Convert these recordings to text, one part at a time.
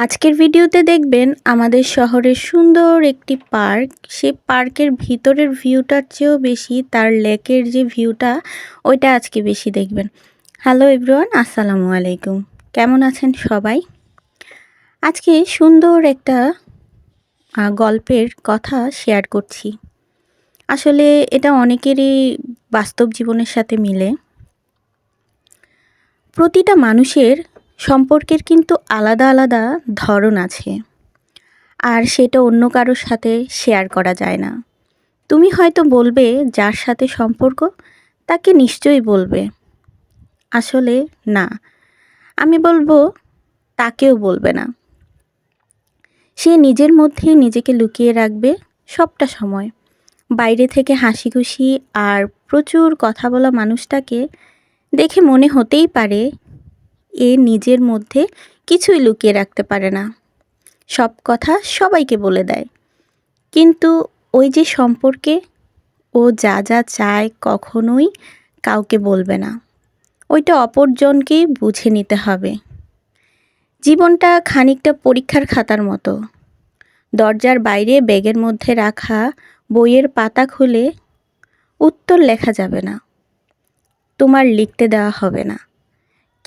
আজকের ভিডিওতে দেখবেন আমাদের শহরের সুন্দর একটি পার্ক। সে পার্কের ভিতরের ভিউটার চেয়েও বেশি, তার লেকের যে ভিউটা, ওইটা আজকে বেশি দেখবেন। হ্যালো এভরিওয়ান আসসালামু আলাইকুম। কেমন আছেন সবাই? আজকে সুন্দর একটা গল্পের কথা শেয়ার করছি। আসলে এটা অনেকেরই বাস্তব জীবনের সাথে মিলে। প্রতিটা মানুষের সম্পর্কের কিন্তু আলাদা আলাদা ধরন আছে। আর সেটা অন্য কারোর সাথে শেয়ার করা যায় না। তুমি হয়তো বলবে, যার সাথে সম্পর্ক? তাকে নিশ্চয়ই বলবে। আসলে না। আমি বলব, তাকেও বলবে না। সে নিজের মধ্যেই নিজেকে লুকিয়ে রাখবে সবটা সময়। বাইরে থেকে হাসি খুশি আর প্রচুর কথা বলা মানুষটাকে দেখে মনে হতেই পারে এ নিজের মধ্যে কিছুই লুকিয়ে রাখতে পারে না। সব কথা সবাইকে বলে দেয়। কিন্তু ওই যে সম্পর্কে ও যা যা চায় কখনোই কাউকে বলবে না। ওইটা অপরজনকেই বুঝে নিতে হবে। জীবনটা খানিকটা পরীক্ষার খাতার মতো। দরজার বাইরে ব্যাগের মধ্যে রাখা বইয়ের পাতা খুলে উত্তর লেখা যাবে না। তোমার লিখতে দেওয়া হবে না।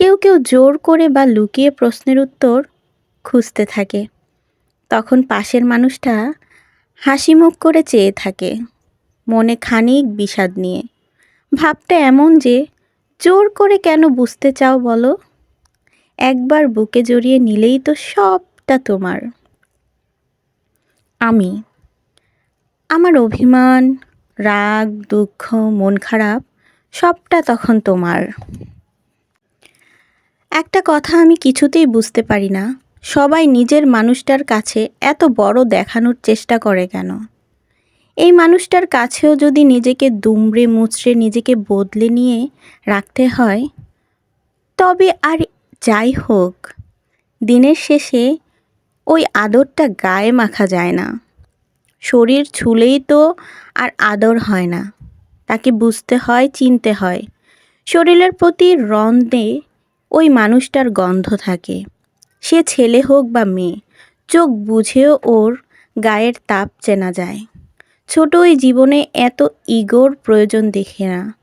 কেউ কেউ জোর করে বা লুকিয়ে প্রশ্নের উত্তর খুঁজতে থাকে। তখন পাশের মানুষটা হাসি মুখ করে চেয়ে থাকে, মনে খানিক বিষাদ নিয়ে। ভাবটা এমন যে, জোর করে কেন বুঝতে চাও বলো? একবার বুকে জড়িয়ে নিলেই তো সবটা তোমার। আমি, আমার অভিমান, রাগ, দুঃখ, মন খারাপ সবটা তখন তোমার। একটা কথা আমি কিছুতেই বুঝতে পারি না, সবাই নিজের মানুষটার কাছে এত বড় দেখানোর চেষ্টা করে কেন? এই মানুষটার কাছেও যদি নিজেকে দুমড়ে মুচড়ে নিজেকে বদলে নিয়ে রাখতে হয়, তবে আর যাই হোক, দিনের শেষে ওই আদরটা গায়ে মাখা যায় না। শরীর ছুলেই তো আর আদর হয় না, তাকে বুঝতে হয়, চিনতে হয়। শরীরের প্রতি রন্ধে ওই মানুষটার গন্ধ থাকে। সে ছেলে হোক বা মেয়ে, চোখ বুঝেও ওর গায়ের তাপ চেনা যায়। ছোট ওই জীবনে এত ইগোর প্রয়োজন দেখে না।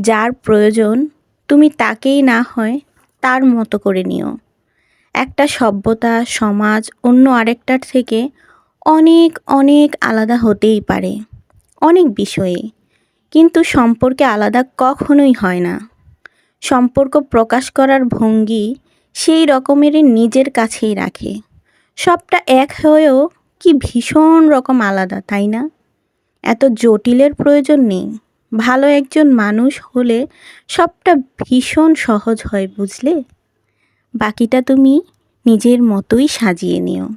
যার প্রয়োজন তুমি তাকেই না হয় তার মতো করে নিও। একটা সভ্যতা, সমাজ অন্য আরেকটার থেকে অনেক অনেক আলাদা হতেই পারে। অনেক বিষয়ে। কিন্তু সম্পর্কে আলাদা কখনোই হয় না। সম্পর্ক প্রকাশ করার ভঙ্গি সেই রকমেরই নিজের কাছেই রাখে। সবটা এক হয়েও কি ভীষণ রকম আলাদা, তাই না? এত জটিলের প্রয়োজন নেই। ভালো একজন মানুষ হলে সবটা ভীষণ সহজ হয়, বুঝলে? বাকিটা তুমি নিজের মতোই সাজিয়ে নিও।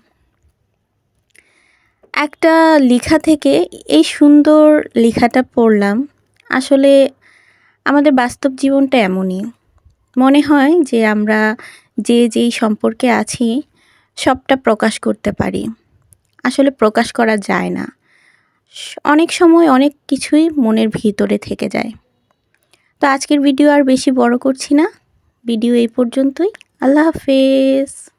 একটা লেখা থেকে এই সুন্দর লেখাটা পড়লাম। আসলে আমাদের বাস্তব জীবনটা এমনই। মনে হয় যে আমরা যে যেই সম্পর্কে আছি, সবটা প্রকাশ করতে পারি। আসলে প্রকাশ করা যায় না। অনেক সময় অনেক কিছুই মনের ভিতরে থেকে যায়। তো আজকের ভিডিও আর বেশি বড় করছি না। ভিডিও এই পর্যন্তই। আল্লাহ হাফেজ।